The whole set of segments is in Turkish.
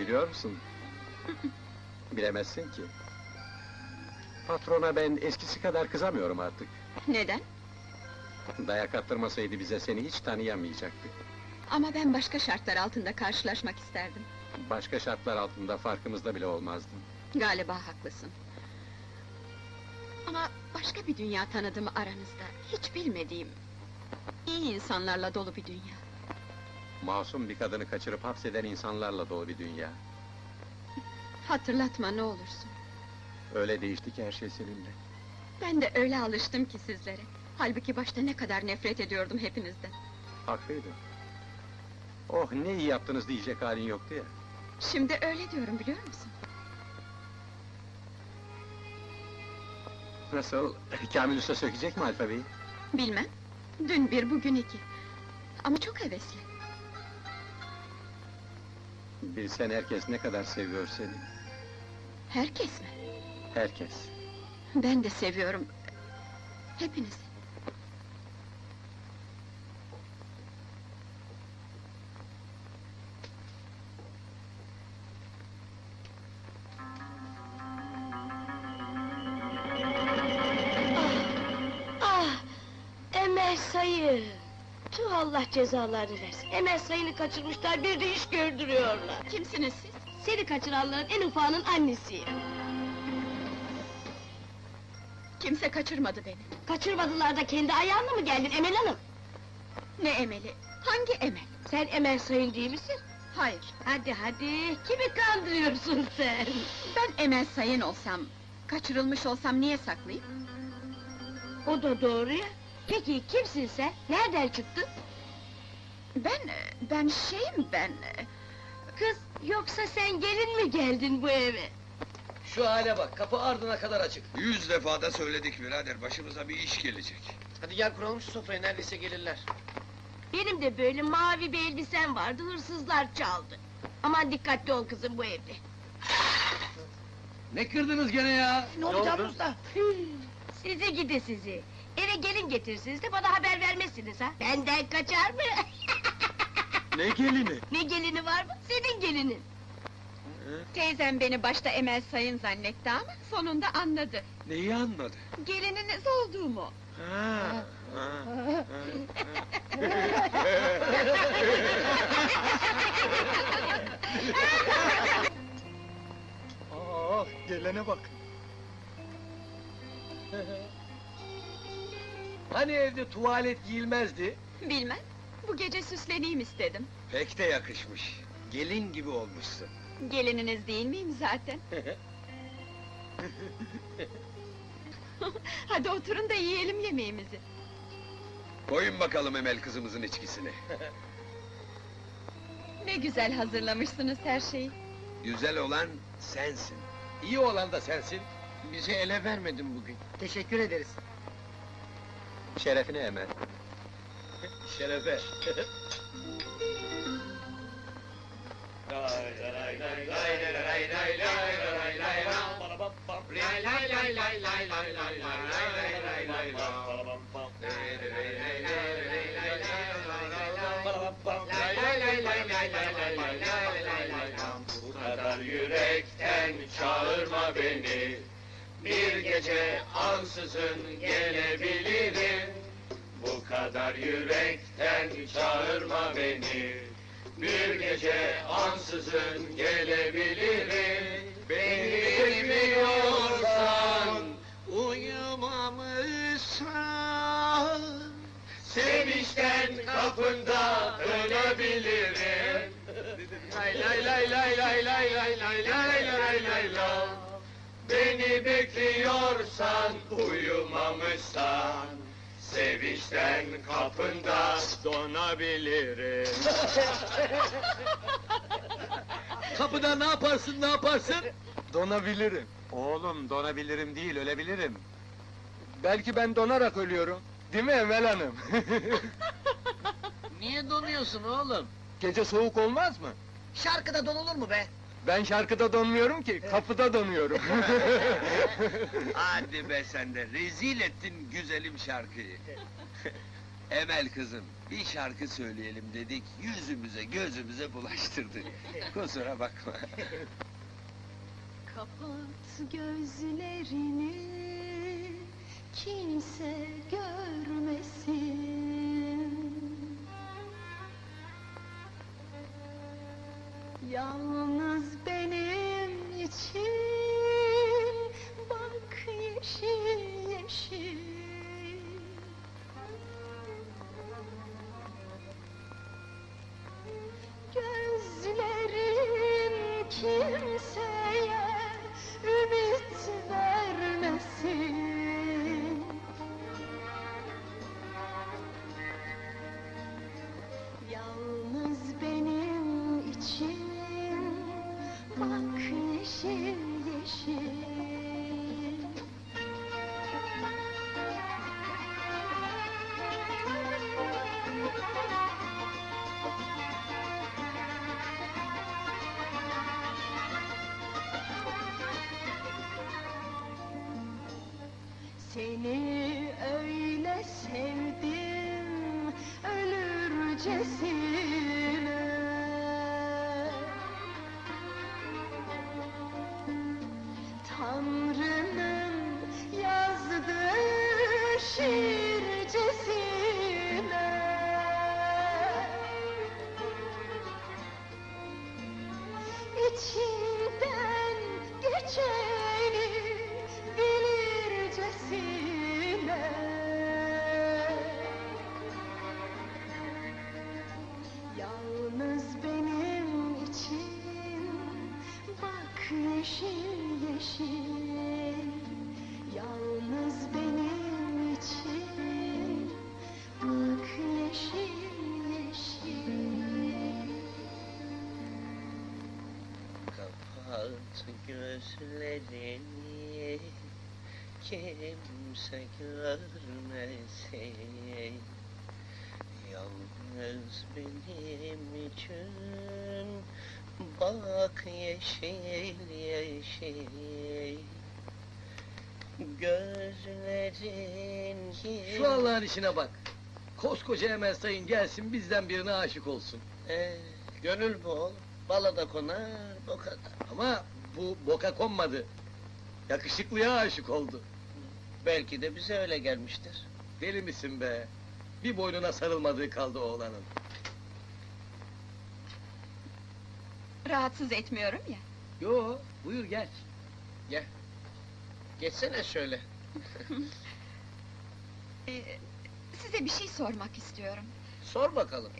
Biliyor musun? Bilemezsin ki. Patrona ben eskisi kadar kızamıyorum artık. Neden? Dayak attırmasaydı bize seni hiç tanıyamayacaktık. Ama ben başka şartlar altında karşılaşmak isterdim. Başka şartlar altında farkımızda bile olmazdın. Galiba haklısın. Ama başka bir dünya tanıdım aranızda. Hiç bilmediğim... ...iyi insanlarla dolu bir dünya. Masum bir kadını kaçırıp hapseden insanlarla dolu bir dünya. Hatırlatma ne olursun. Öyle değişti ki her şey seninle. Ben de öyle alıştım ki sizlere. Halbuki başta ne kadar nefret ediyordum hepinizden. Haklıydın. Oh ne iyi yaptınız diyecek halin yoktu ya. Şimdi öyle diyorum biliyor musun? Nasıl? Kamil Usta sökecek mi alfabeyi? Bilmem. Dün bir, bugün iki. Ama çok hevesli. Bilsen herkes ne kadar seviyor seni. Herkes mi? Herkes. Ben de seviyorum. Hepinizi. Allah cezalarını versin. Emel sayını kaçırmışlar, bir de iş gördürüyorlar. Kimsiniz siz? Seni kaçıranların en ufağının annesiyim. Kimse kaçırmadı beni. Kaçırmadılar da kendi ayağınla mı geldin Emel Hanım? Ne Emel'i? Hangi Emel? Sen Emel sayın değil misin? Hayır. Hadi hadi, kimi kandırıyorsun sen? Ben Emel Sayın olsam, kaçırılmış olsam niye saklayayım? O da doğru ya. Peki kimsin sen? Nereden çıktın? Ben, ben şeyim ben... Kız, yoksa sen gelin mi geldin bu eve? Şu hale bak, kapı ardına kadar açık. Yüz defa da söyledik birader, başımıza bir iş gelecek. Hadi gel kuralım şu sofrayı, neredeyse gelirler. Benim de böyle mavi bir elbisem vardı, hırsızlar çaldı. Aman dikkatli ol kızım bu evde. Ne kırdınız gene ya? Ne oldu Usta? Sizi gidi sizi. Eve gelin getirsiniz de bana haber vermezsiniz ha. Benden kaçar mı? Ne gelini? ne gelini var mı? Senin gelinin. Teyzem beni başta Emel Sayın zannetti ama sonunda anladı. Neyi anladı? Gelininiz olduğumu. Ha, ha, ha. Ah gelene bak. Hani evde tuvalet giyilmezdi? Bilmem, bu gece süsleneyim istedim. Pek de yakışmış. Gelin gibi olmuşsun. Gelininiz değil miyim zaten? Hadi oturun da yiyelim yemeğimizi. Koyun bakalım Emel kızımızın içkisini. Ne güzel hazırlamışsınız her şeyi. Güzel olan sensin. İyi olan da sensin. Bizi ele vermedin bugün. Teşekkür ederiz. Şerefine Emel. Şerefe. Bu kadar yürekten çağırma beni Bir gece ansızın gelebilirim Bu kadar yürekten çağırma beni Bir gece ansızın gelebilirim Beni bilmiyorsan uyumamışsan Sevinçten kapında dönebilirim Lay lay lay lay lay lay lay lay lay lay lay lay Beni bekliyorsan uyumamışsan Sevinçten kapında donabilirim Kapıda ne yaparsın, ne yaparsın? Donabilirim. Oğlum donabilirim değil ölebilirim. Belki ben donarak ölüyorum. Değil mi Emel Hanım? Niye donuyorsun oğlum? Gece soğuk olmaz mı? Şarkıda donulur mu be? Ben şarkıda donmuyorum ki, kapıda donuyorum. Hadi be sen de, rezil ettin güzelim şarkıyı. Emel kızım, bir şarkı söyleyelim dedik, yüzümüze gözümüze bulaştırdık. Kusura bakma. Kapat gözlerini kimse görmesin Yalnız benim için bak yeşil yeşil Seni öyle sevdim ölürcesine Tanrı'nın yazdığı şiircesine. İçinden yeşil Yalnız benim için bak yeşil yeşil Kapat gözlerini kimse görmesin. Yalnız benim için bak yeşil yeşil Gözlerin Şu Allah'ın işine bak. Koskoca Emel Sayın gelsin bizden birine aşık olsun. Ee, gönül bu oğlum. Balada konar, kadar. Ama bu boka konmadı. Yakışıklıya aşık oldu. Belki de bize öyle gelmiştir. Deli misin be? Bir boynuna sarılmadığı kaldı oğlanın. Rahatsız etmiyorum ya Yo, buyur gel. Geçsene şöyle. Ee, size bir şey sormak istiyorum. Sor bakalım.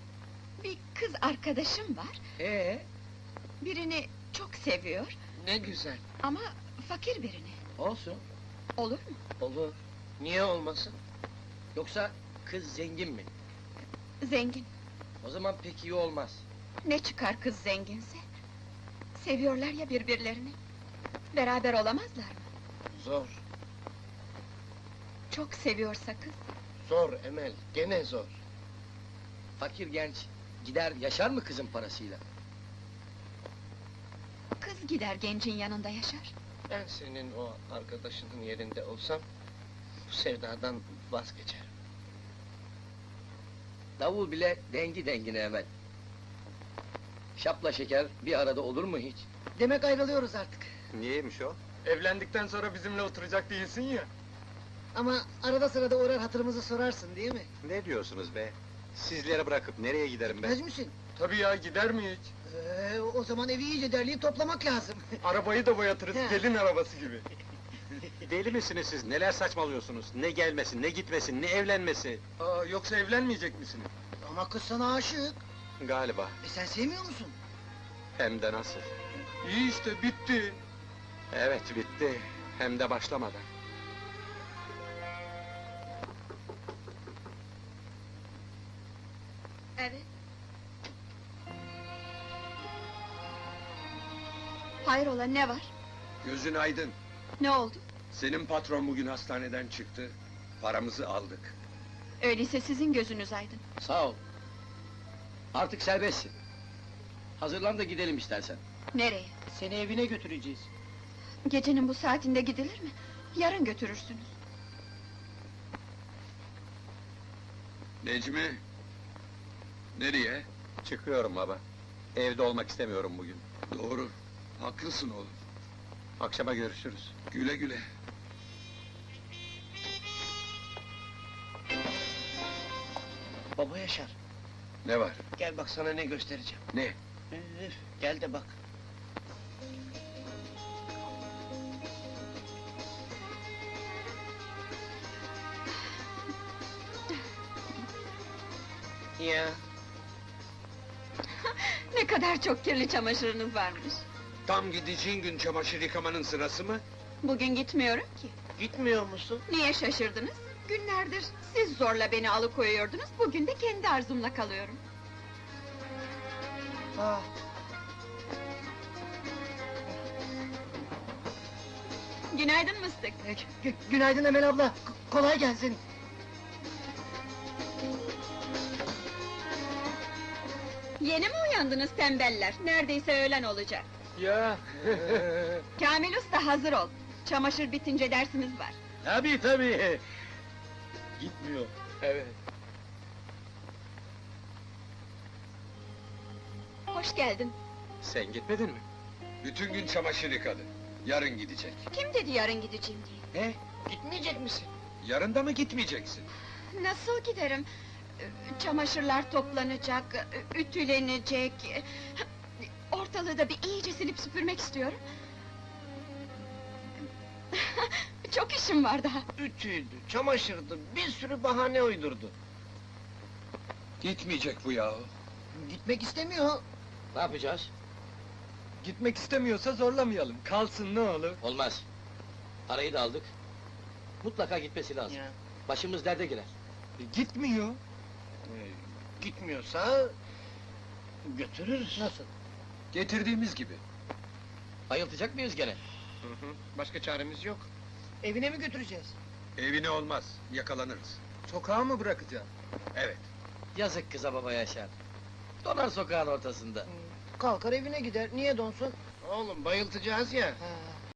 Bir kız arkadaşım var, Ee, birini çok seviyor Ne güzel. ama fakir birini. olsun. Olur mu? Olur. Niye olmasın? Yoksa kız zengin mi? Zengin. O zaman pek iyi olmaz. Ne çıkar kız zenginse? Seviyorlar ya birbirlerini. Beraber olamazlar mı? Zor. Çok seviyorsa kız. Zor Emel. Gene zor. Fakir genç gider yaşar mı kızın parasıyla? Kız gider gencin yanında yaşar. Ben senin o arkadaşının yerinde olsam... ...bu sevdadan vazgeçerim. Davul bile dengi dengine hemen. Şapla şeker bir arada olur mu hiç? Demek ayrılıyoruz artık. Niyeymiş o? Evlendikten sonra bizimle oturacak değilsin ya. Ama arada sırada uğrar hatırımızı sorarsın değil mi? Ne diyorsunuz be? Sizleri bırakıp nereye giderim ben? Gitmez misin? Tabii ya gider mi hiç? Ee, o zaman evi iyice derleyip toplamak lazım. Arabayı da boyatırız He. gelin arabası gibi. Deli misiniz siz? Neler saçmalıyorsunuz? Ne gelmesi, ne gitmesi, ne evlenmesi? Aa, yoksa evlenmeyecek misiniz? Ama kız sana aşık. Galiba. E sen sevmiyor musun? Hem de nasıl? İyi işte bitti. Evet bitti. Hem de başlamadan. Evet. Hayrola ne var? Gözün aydın. Ne oldu? Senin patron bugün hastaneden çıktı. Paramızı aldık. Öyleyse sizin gözünüz aydın. Sağ ol. Artık serbestsin. Hazırlan da gidelim istersen. Nereye? Seni evine götüreceğiz. Gecenin bu saatinde gidilir mi? Yarın götürürsünüz. Necmi? Nereye? Çıkıyorum baba. Evde olmak istemiyorum bugün. Doğru. Haklısın oğlum. Akşama görüşürüz. Güle güle. Baba Yaşar, Ne var? gel bak sana ne göstereceğim. Ne? Üf, gel de bak. Ya, Ne kadar çok kirli çamaşırınız varmış. Tam gideceğin gün çamaşır yıkamanın sırası mı? Bugün gitmiyorum ki. gitmiyor musun? Niye şaşırdınız? Günlerdir siz zorla beni alıkoyuyordunuz, bugün de kendi arzumla kalıyorum. Ah, Günaydın Mıstık. E, gü- günaydın Emel abla. K- kolay gelsin. Yeni mi uyandınız tembeller? Neredeyse öğlen olacak. Ya. Kamil Usta hazır ol. Çamaşır bitince dersimiz var. tabii tabii. Gitmiyor. Evet. Hoş geldin. Sen gitmedin mi? Bütün gün çamaşır yıkadı. Yarın gidecek. Kim dedi yarın gideceğim diye? Ne? gitmeyecek misin? Yarın da mı gitmeyeceksin? Nasıl giderim? Çamaşırlar toplanacak, ütülenecek... Ortalığı da bir iyice silip süpürmek istiyorum. Çok işim var daha. Ütüydü, çamaşırdı, bir sürü bahane uydurdu. Gitmeyecek bu yahu. Gitmek istemiyor. Ne yapacağız? Gitmek istemiyorsa zorlamayalım. Kalsın ne olur. Olmaz. Parayı da aldık. Mutlaka gitmesi lazım. Ya, Başımız derde girer. E, gitmiyor. e, gitmiyorsa... götürürüz. Nasıl? Getirdiğimiz gibi. Bayıltacak mıyız gene? Hı hı, Başka çaremiz yok. Evine mi götüreceğiz? Evine olmaz. Yakalanırız. Sokağa mı bırakacaksın? Evet. Yazık kıza baba Yaşar. Donar sokağın ortasında. Kalkar evine gider. Niye donsun? Oğlum bayıltacağız ya. Ha.